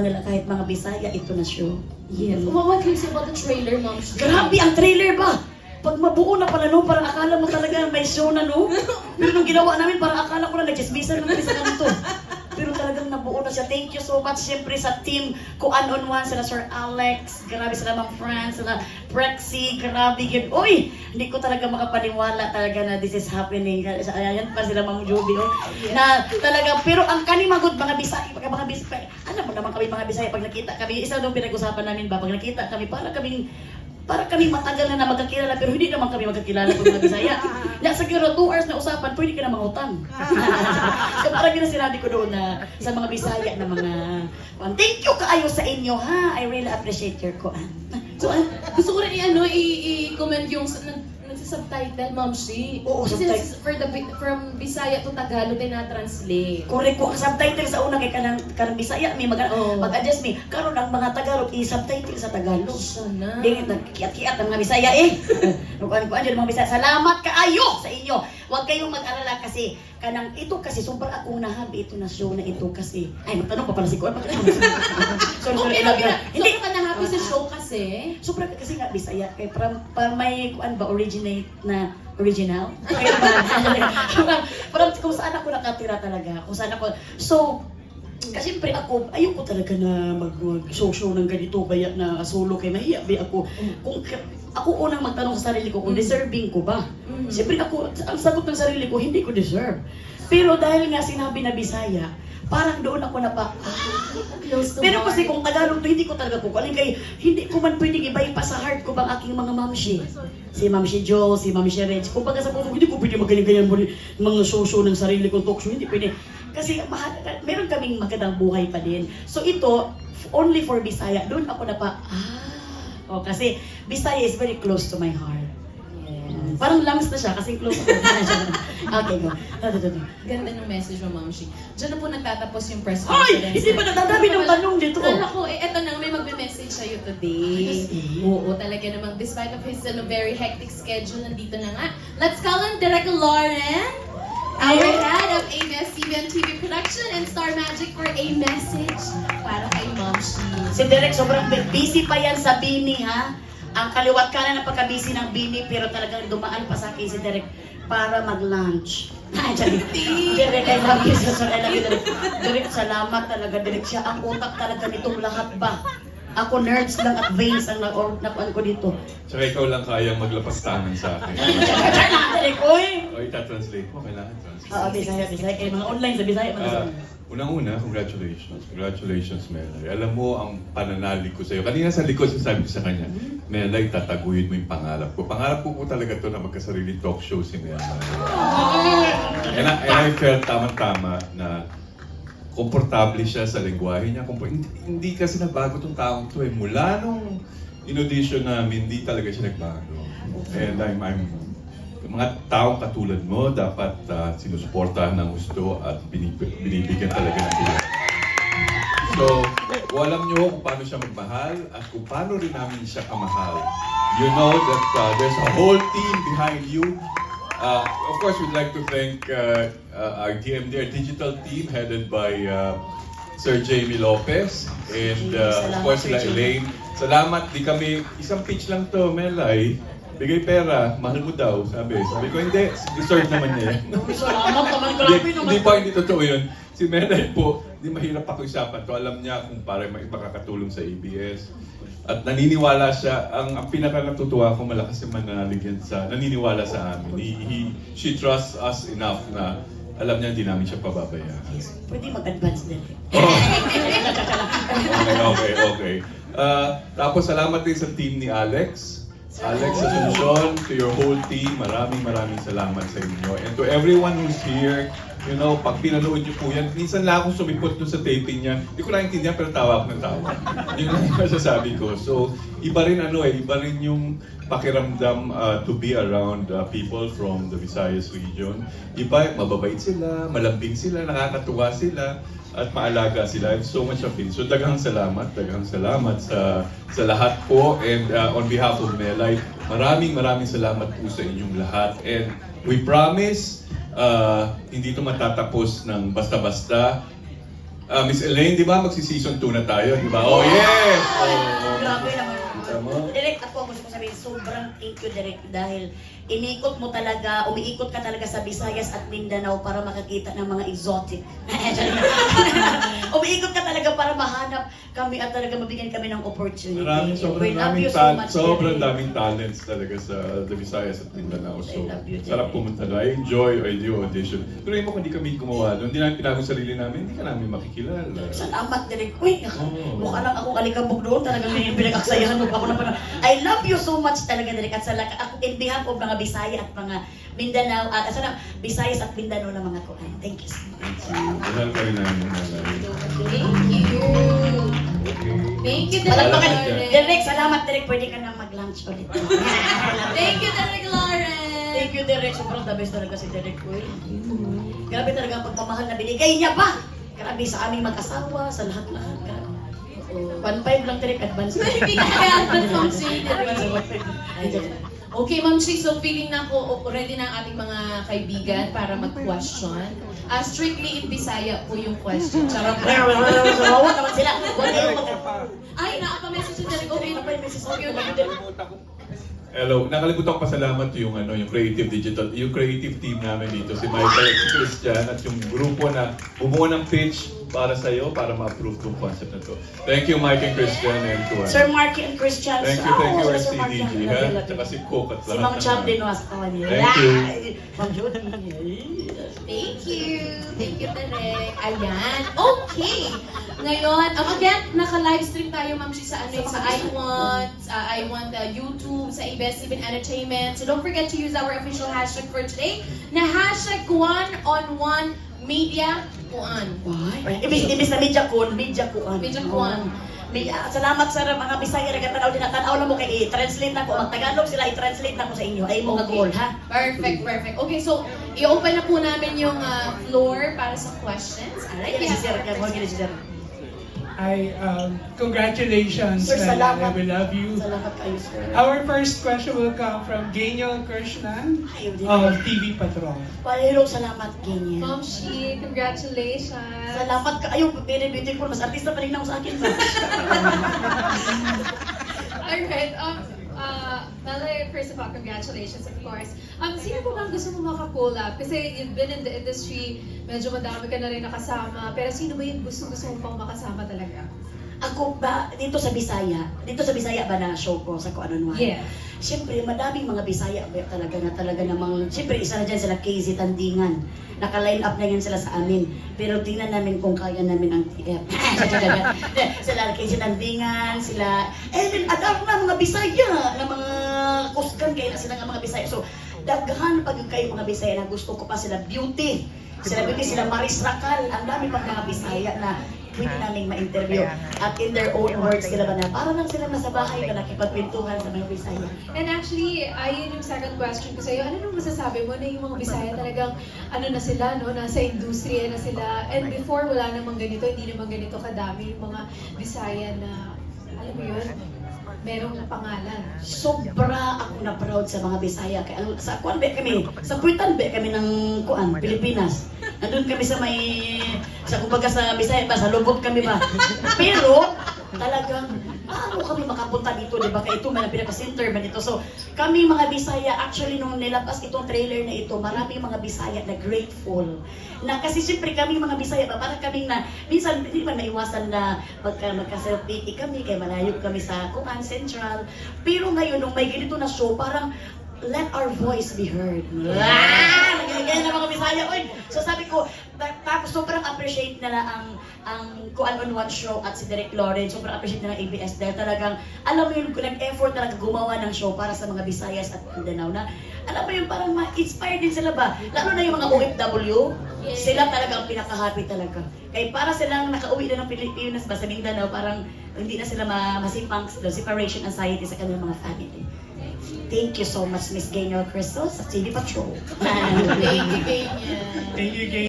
nila kahit mga Bisaya, ito na show. Yes. What what can you say about the trailer, Ma'am? Grabe ang trailer ba? Pag mabuo na pala no, parang akala mo talaga may show na no. Pero nung ginawa namin, parang akala ko na nagchismisan lang kami sa kanto. Pero talagang nabuo na siya. Thank you so much siyempre sa team ko An on One, sila Sir Alex, grabe sila Ma'am Fran, sila Prexy, grabe yun. Uy! Hindi ko talaga makapaniwala talaga na this is happening. Ayan pa sila Ma'am Joby, oh. Na talaga, pero ang kanimagod mga Bisaya, mga, mga Bisaya, alam mo naman kami mga Bisaya, pag nakita kami, isa nung pinag-usapan namin ba, pag nakita kami, para kaming para kami matagal na na magkakilala pero hindi naman kami magkakilala kung mga Bisaya. Ya siguro 2 hours na usapan, pwede ka na mangutang. so parang yun sinabi ko doon na sa mga Bisaya na mga thank you kaayo sa inyo ha. I really appreciate your kuan. So, ah, gusto ko rin i-ano, i- i-comment yung nagsasubtitle, Ma'am Shi. Oo, Kasi subtitle. for the, Bi- from Bisaya to Tagalog, ay na-translate. Correct ko subtitle sa una kay kanang kanang Bisaya may mag Oo. mag-adjust mi. Karon ang mga Tagalog i-subtitle sa Tagalog. Sana. Dingit na kiat-kiat ang mga Bisaya eh. Nukuan ko andiyan mga Bisaya. Salamat kaayo sa inyo. Huwag kayong mag-alala kasi kanang ito kasi super akong nahabi ito na show na ito kasi. Ay, magtanong pa pala si Kuan. Bakit Sorry, sorry. Okay Hindi. yun. Hindi ka na happy sa show kasi. Sobra ka kasi nga Bisaya kay para, para may kuan ba originate na original. Parang kung saan ako nakatira talaga, kung saan ako. So, kasi siyempre ako, ayoko talaga na mag, mag show show ng ganito kaya na solo kay mahiya ba ako. Kung ako unang magtanong sa sarili ko kung Mm. deserving ko ba. Mm. Siyempre ako, ang sagot ng sarili ko, hindi ko deserve. Pero dahil nga sinabi na Bisaya, parang doon ako na pa, Close to pero heart. kasi kung Tagalog to, hindi ko talaga kukunin kay hindi ko man pwedeng iba pa sa heart ko bang aking mga mamshi. Si Mamshi Jo, si Mamshi Reg. Kung baga sa puso, hindi ko pwede magaling-ganyan mo rin mga show-show ng sarili kong talk show. Hindi pwede. Kasi meron kaming magandang buhay pa din. So ito, only for Bisaya. Doon ako na pa, ah, oh, kasi Bisaya is very close to my heart. Yes. Parang lungs na siya kasi close my heart. okay, go. Ganda ng message mo, Ma'am Shi. Diyan na po nagtatapos yung press Ay! conference. Hindi pa nadadami ng tanong dito. Kala ko, eh, eto na, may magme-message sa'yo today. Ay, Oo, talaga namang, despite of his ano, very hectic schedule, nandito na nga. Let's call on Direk Lauren, our of ABS-CBN TV Production and Star Magic for a message para kay Ma'am Shi. Si Derek sobrang busy pa yan sa Bini ha. Ang kaliwat kanan ng pagka-busy ng Bini pero talagang dumaan pa sa akin si Derek para mag-lunch. Derek, I love you. Sir, I love you, Derek. Derek, salamat talaga. Derek, siya ang utak talaga nitong lahat ba. Ako nerds lang at veins ang nakuan ko dito. Tsaka ikaw lang kayang maglapas tangan sa akin. Derek, oy! o itatranslate mo, kailangan translate. Oo, Bisaya, Bisaya. Kaya mga online sa Bisaya. mga Ah, Unang-una, congratulations. Congratulations, Melay. Alam mo ang pananalig ko sa iyo. Kanina sa likod, sinasabi ko sa kanya, Melay, tataguhin mo yung pangarap ko. Pangarap ko po talaga to na magkasarili talk show si Melay. And I, and I felt tama-tama na komportable siya sa lengguwahe niya. Kompor- hindi, hindi kasi nagbago tong taong to eh. Mula nung in-audition namin, hindi talaga siya nagbago. And I'm, I'm mga taong katulad mo, dapat uh, sinusuportahan ng gusto at binib- binibigyan talaga ng bilang. So, alam nyo kung paano siya magmahal at kung paano rin namin siya kamahal, you know that uh, there's a whole team behind you. Uh, of course, we'd like to thank uh, uh, our DMD, our digital team headed by uh, Sir Jamie Lopez and uh, of course sila Elaine. Salamat, di kami, isang pitch lang to, Melay. Bigay pera, mahal mo daw, sabi. Sabi ko, hindi, deserve naman niya yan. Salamat naman, Hindi, grabe naman. hindi pa, hindi totoo yun. Si Melay po, hindi mahirap pakiusapan to. Alam niya kung para may makakatulong sa ABS. At naniniwala siya, ang, ang pinaka natutuwa ko, malakas yung mananalig yan sa, naniniwala sa amin. He, he, she trusts us enough na alam niya hindi namin siya pababayaan. Pwede mag-advance din. Oh. okay, okay, okay. Uh, tapos salamat din sa team ni Alex. Alex Asuncion, to your whole team, maraming maraming salamat sa inyo. And to everyone who's here, you know, pag pinanood niyo po yan, minsan lang akong sumipot dun sa taping niya. Hindi ko naintindihan pero tawa ako ng tawa. Yun lang yung masasabi ko. So, iba rin ano eh, iba rin yung pakiramdam uh, to be around uh, people from the Visayas region. Iba, mababait sila, malambing sila, nakakatuwa sila, at maalaga sila. I have so much of it. So daghang salamat, daghang salamat sa sa lahat po. And uh, on behalf of Melay, maraming maraming salamat po sa inyong lahat. And we promise, uh, hindi ito matatapos ng basta-basta. Ah, Miss Elaine, di ba? Magsi-season 2 na tayo, di ba? Oh, yes! Oh, Grabe naman. Direct ako gusto ko sabihin, sobrang thank you direct dahil inikot mo talaga, umiikot ka talaga sa Visayas at Mindanao para makakita ng mga exotic. umiikot ka talaga para mahanap kami at talaga mabigyan kami ng opportunity. Maraming, sobrang We love you so much, sobrang daming talents talaga sa The Visayas at Mindanao. So, you, sarap pumunta doon. I enjoy, I do audition. Pero mo kung hindi kami gumawa doon, hindi namin pinagong sarili namin, hindi ka namin makikilala. Salamat direct. Uy, Oo. mukha lang ako kalikabog doon. Talagang may pinag-aksayahan mo pa ako na parang, I love you so much talaga direct. At sa in behalf of mga Bisaya at mga Mindanao, at sana Visayas at Mindanao na mga kuhan. Thank you so much. Thank you. Thank you, Lauren. Direk, salamat Direk. Pwede ka na mag-lunch ulit. Thank you, Direk Lauren. Thank you Direk. Sobrang the best talaga si Direk. Uy. Grabe talaga ang pagpamahal na binigay niya pa. Grabe sa aming mag-asawa, sa lahat-lahat. Grabe. Oo. 1.5 lang Direk, advance. Hindi ka kaya advance, Ma'am Shane. Advance, 1.5. Ay, Direk. Okay, Ma'am Shi, so feeling na ako, ready na ang ating mga kaibigan para mag-question. Ah, strictly in Bisaya po yung question. Charot. Ay, nakapa-message Derek. Okay, Okay, okay, okay. Hello, nakalimutan ko pasalamat yung ano, yung creative digital, yung creative team namin dito, si Michael at si Christian at yung grupo na bumuo ng pitch para sa iyo para ma-approve tong concept na to. Thank you Mike and Christian and to Sir Marky and Christian. Thank you, thank you Oh, ang ha, tsaka si Cook at Si lahat Ma'am ng Chab din was kawan niya. Thank you. Ma'am Judy. Thank you. Thank you, Derek. Ayan. Okay. Ngayon, um, again, naka-livestream tayo, Ma'am Shi, sa, ano, sa iWant, sa iWant uh, YouTube, sa ABS-CBN Entertainment. So don't forget to use our official hashtag for today na hashtag one on one media kuan. Why? Ibig, ibig na media kun, media kuan. Media kuan. May, ah, salamat sa mga Bisaya na katanaw din natanaw na mo kay i-translate na ko. Mag-Tagalog sila i-translate na ko sa inyo. Ay mo nga goal, ha? Perfect, perfect. Okay, so i-open na po namin yung uh, floor para sa questions. Alright, si Sir, kaya mo si Sir. I um, congratulations, Sir, salamat. We love you. Salamat kayo, Sir. Our first question will come from Genial Krishnan din. of TV Patrol. Palero, salamat, Kenya. Ma'am Shi, congratulations. Salamat ka. Ayaw, very beautiful. Mas artista pa rin ako sa akin ba? Alright, um, first of all, congratulations, of course. Um, sino po bang gusto mo makakolab? Kasi you've been in the industry, medyo madami ka na rin nakasama, pero sino ba yung gusto-gusto mo pang makasama talaga? Ako ba, dito sa Bisaya, dito sa Bisaya ba na show ko sa kung ano naman? Yeah. Siyempre, madaming mga Bisaya talaga na talaga namang, siyempre isa na dyan sila KZ Tandingan. Naka-line up na yan sila sa amin. Pero tingnan namin kung kaya namin ang TF. sila KZ Tandingan, sila, eh, din, adam na mga Bisaya, na mga kusgan kayo na sila nga mga Bisaya. So, daghan pag kayo mga Bisaya na gusto ko pa sila beauty. Sila beauty, sila Maris Racal. Ang dami pang mga Bisaya na pwede namin ma-interview. At in their own words, sila ba na, parang lang sila nasa bahay na nakipagpintuhan sa mga Bisaya. And actually, ayun yung second question ko sa'yo. Ano nung masasabi mo na yung mga Bisaya talagang ano na sila, no? Nasa industriya na sila. And before, wala namang ganito, hindi naman ganito kadami yung mga Bisaya na, alam mo yun, merong pangalan. Sobra ako na proud sa mga Bisaya. Kaya sa kuan be kami, sa Puitan be kami ng kuan, Pilipinas. Nandun kami sa may, sa kumbaga sa Bisaya ba, sa Lubot kami ba. Pero, talagang, paano kami makapunta dito, di ba? Kaya ito, man pinaka-center man ito. So, kami mga Bisaya, actually, nung nilabas itong trailer na ito, maraming mga Bisaya na grateful. Na kasi siyempre kami mga Bisaya, ba, parang kaming na, minsan, hindi man maiwasan na pagka magka-selfie kami, kay malayo kami sa Kuan Central. Pero ngayon, nung may ganito na show, parang, let our voice be heard. Ah! Nagigaya na mga Bisaya. Oy! So sabi ko, ta- tapos sobrang appreciate nila ang ang Kuan on One show at si Derek Lawrence. Sobrang appreciate nila ang ABS dahil talagang, alam mo yun, nag-effort talaga gumawa ng show para sa mga Bisayas at Mindanao na, alam mo yun, parang ma-inspire din sila ba? Lalo na yung mga OFW, sila talaga ang pinaka-happy talaga. Kaya para silang nakauwi na ng Pilipinas ba sa Mindanao, parang hindi na sila ma masipang separation anxiety sa kanilang mga family. Thank you so much, Miss Gaynor Crystal sa TV Patrol. Thank you, Ganyan. Thank you, Genial.